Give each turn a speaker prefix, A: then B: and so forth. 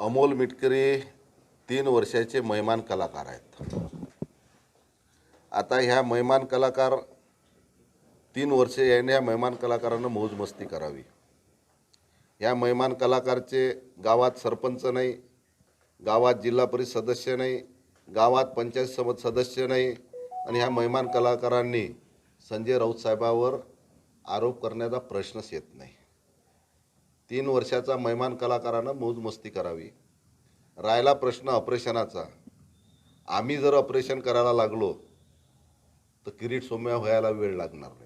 A: अमोल मिटकरी तीन वर्षाचे महिमान कलाकार आहेत. आता ह्या महिमान कलाकार तीन वर्षे याने ह्या महिमान कलाकारांना मौजमस्ती करावी. ह्या महिमान कलाकारचे गावात सरपंच नाही गावात जिल्हा परिषद सदस्य नाही गावात पंचायत समिती सदस्य नाही आणि ह्या महिमान कलाकारांनी संजय राऊत साहेबावर आरोप करण्याचा प्रश्नच येत नाही. तीन वर्षाचा महिमान कलाकारानं मौजमस्ती करावी. राहिला प्रश्न ऑपरेशनाचा. आम्ही जर ऑपरेशन करायला लागलो तर किरीट सोम्या व्हायला वेळ लागणार नाही.